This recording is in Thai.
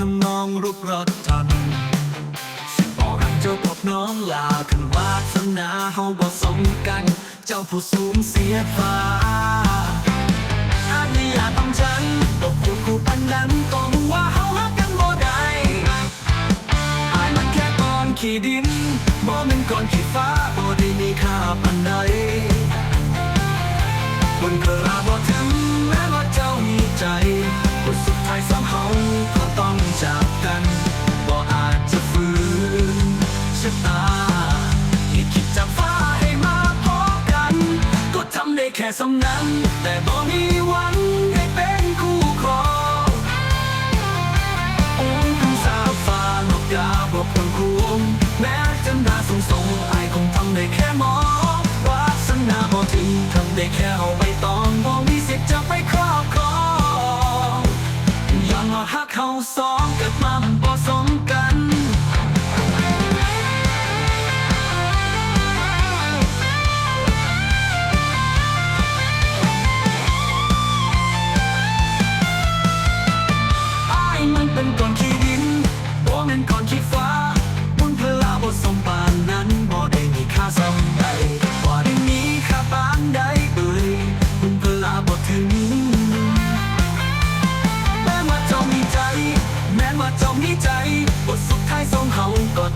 ทำนองรุกรถทันสิบอกรักเจ้าพบน้องลาถึงวาสนาเฮาบ่สมกัน เจ้าผู้สูงเสียฟ้าอาจไม่อยากต้องฉันตกอยู่คู่ปันนั้นต้องว่าเฮารักกันบ่ได้อายมันแค่กอนขี้ดินบ่แมันก้อนขี้ฟ้าบ่ได้มีค่า ค่สำนั้น แต่บ่มีหวังให้เป็นคู่ครององค์สาวฟ้านกกาบอกคนคุมแม้จะน่าสงสงอายคงทำได้แค่มองวาสนาบ่ถึงทำได้แค่เอาใบตองบ่มีสิทธิ์จะไปครอบครองย้อนว่าหักเขาสองเกิดมามันบ่สมกัน เป็นก้อนขี้ดินบ่แม่นก้อนขี้ฟ้าบุญพลาบ่สมปานนั้นบ่ได้มีค่าสำใดบ่ได้มีค่าปานใดเอ่ยบุญพลาบ่ถึงแม้ว่าเจ้ามีใจ แม้ว่าเจ้ามีใจบทสุดท้ายสองเฮาก็ต้อน